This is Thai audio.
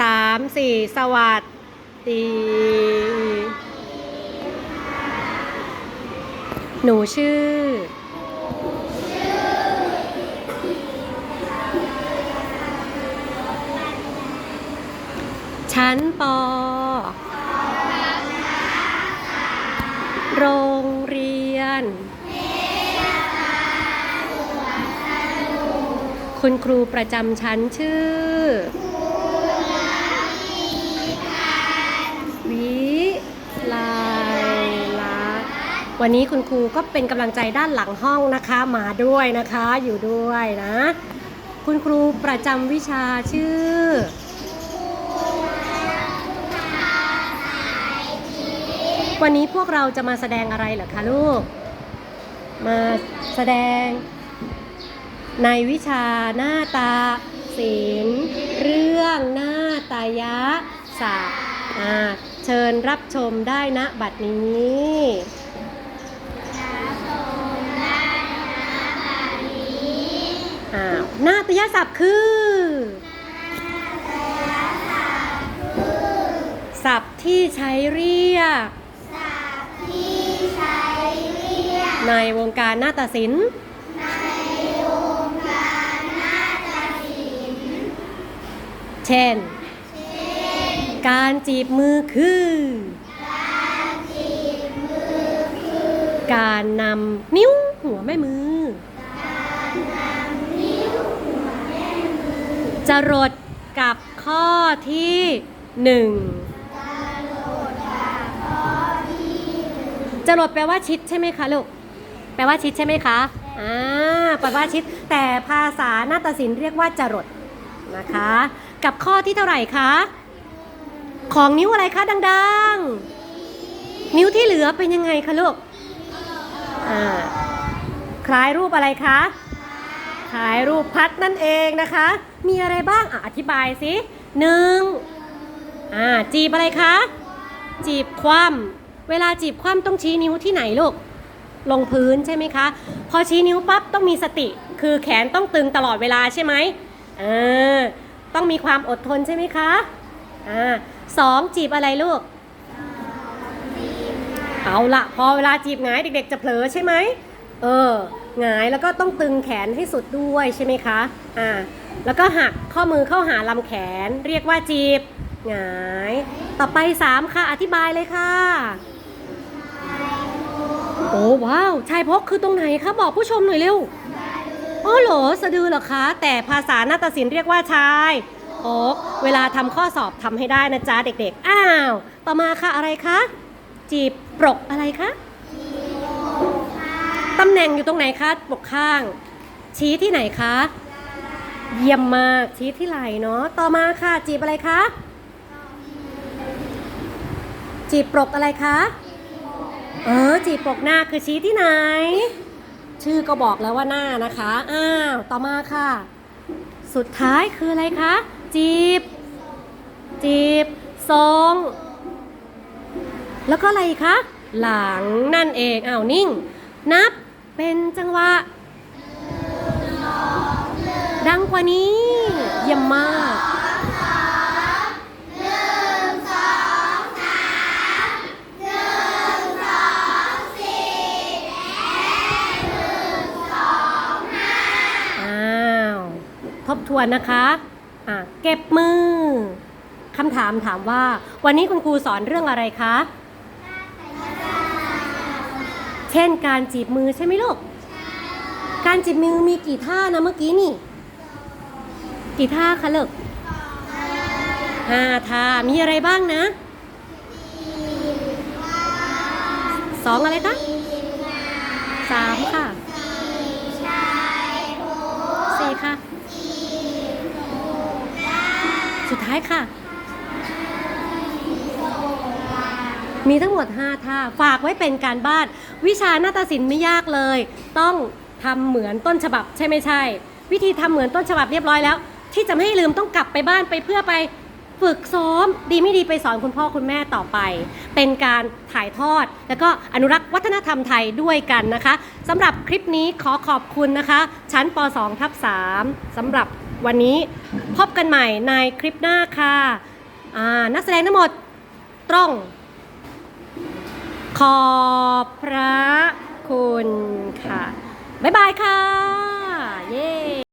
สามสี่สวัสดี หนูชื่อ ชั้นปอ โรงเรียน คุณครูประจำชั้นชื่อ วันนี้คุณครูก็เป็นกำลังใจด้านหลังห้องนะคะมาด้วยนะคะอยู่ด้วยนะ คุณครูประจำวิชาชื่อวันนี้พวกเราจะมาแสดงอะไรเหรอคะลูก มาแสดง ในวิชาหน้าตาศิลป์เรื่องหน้าตายะศาสตร์เชิญรับชมได้ณบัดนี้อ่า หน้าตายะศัพท์คือศัพท์ที่ใช้เรียก ในวงการนาฏศิลป์เช่น การจีบมือคือ การนำนิ้วหัวแม่มือ จรดกับข้อที่หนึ่งจรดแปลว่าชิดใช่ไหมคะลูก แปลว่าชิดใช่ไหมคะ อ่า แปลว่าชิด แต่ภาษานาฏศิลป์เรียกว่าจรดนะคะ กับข้อที่เท่าไหร่คะ ของนิ้วอะไรคะดังๆ นิ้วที่เหลือเป็นยังไงคะลูก อ่า คล้ายรูปอะไรคะ ขายรูปพัดนั่นเองนะคะ มีอะไรบ้างอะอธิบายสิหนึ่งอ่าจีบอะไรคะ จีบคว่ำเวลาจีบคว่ำต้องชี้นิ้วที่ไหนลูก ลงพื้นใช่ไหมคะ พอชี้นิ้วปั๊บต้องมีสติ คือแขนต้องตึงตลอดเวลาใช่ไหมเออต้องมีความอดทนใช่ไหมคะอ่าสองจีบอะไรลูก เอาละพอเวลาจีบหงายเด็กๆจะเผลอใช่ไหม เออหงายแล้วก็ต้องตึงแขนให้สุดด้วยใช่ไหมคะอ่าแล้วก็หักข้อมือเข้าหาลำแขน เรียกว่าจีบหงาย ต่อไปสามค่ะ อธิบายเลยค่ะ โอ้ว้าว ชายพกคือตรงไหนคะ บอกผู้ชมหน่อยเร็วอ๋อเหรอสะดือเหรอคะ แต่ภาษานาฏศิลป์เรียกว่าชายพกเวลาทำข้อสอบทำให้ได้นะจ๊ะเด็กๆ อ้าว ต่อมาค่ะอะไรคะ จีบปรกอะไรคะ ตำแหน่งอยู่ตรงไหนคะปกข้าง ชี้ที่ไหนคะ เยี่ยมมากชี้ที่ไหล่เนาะต่อมาค่ะ จีบอะไรคะ จีบปกอะไรคะ เออ จีบปกหน้าคือชี้ที่ไหน ชื่อก็บอกแล้วว่าหน้านะคะอ้าวต่อมาค่ะ สุดท้ายคืออะไรคะ จีบ จีบทรงแล้วก็อะไรคะ หลังนั่นเองอ้าวนิ่ง นับ เป็นจังหวะดังกว่านี้ เยี่ยมมากอ้าวทบทวนนะคะะเก็บมือคำถามถามว่า วันนี้คุณครูสอนเรื่องอะไรคะ เช่นการจีบมือใช่ไหมลูก การจีบมือมีกี่ท่านะเมื่อกี้นี่ กี่ท่าคะลูกห้าท่า มีอะไรบ้างนะ สองอะไรคะสามค่ะสี่ค่ะ สุดท้ายค่ะ มีทั้งหมด 5 ท่า ฝากไว้เป็นการบ้าน วิชาหน้าฏศิลป์ไม่ยากเลย ต้องทำเหมือนต้นฉบับใช่ไม่ใช่ วิธีทำเหมือนต้นฉบับเรียบร้อยแล้ว ที่จะไม่ให้ลืมต้องกลับไปบ้านไปเพื่อไปฝึกซ้อมดีไม่ดีไปสอนคุณพ่อคุณแม่ต่อไป เป็นการถ่ายทอด แล้วก็อนุรักษ์วัฒนธรรมไทยด้วยกันนะคะสำหรับคลิปนี้ขอขอบคุณนะคะ ชั้นป .2 ทับ3สำหรับวันนี้พบกันใหม่ในคลิปหน้าค่ะนักแสดงทั้งหมดตรง ขอบพระคุณค่ะ บ๊ายบายค่ะ เย้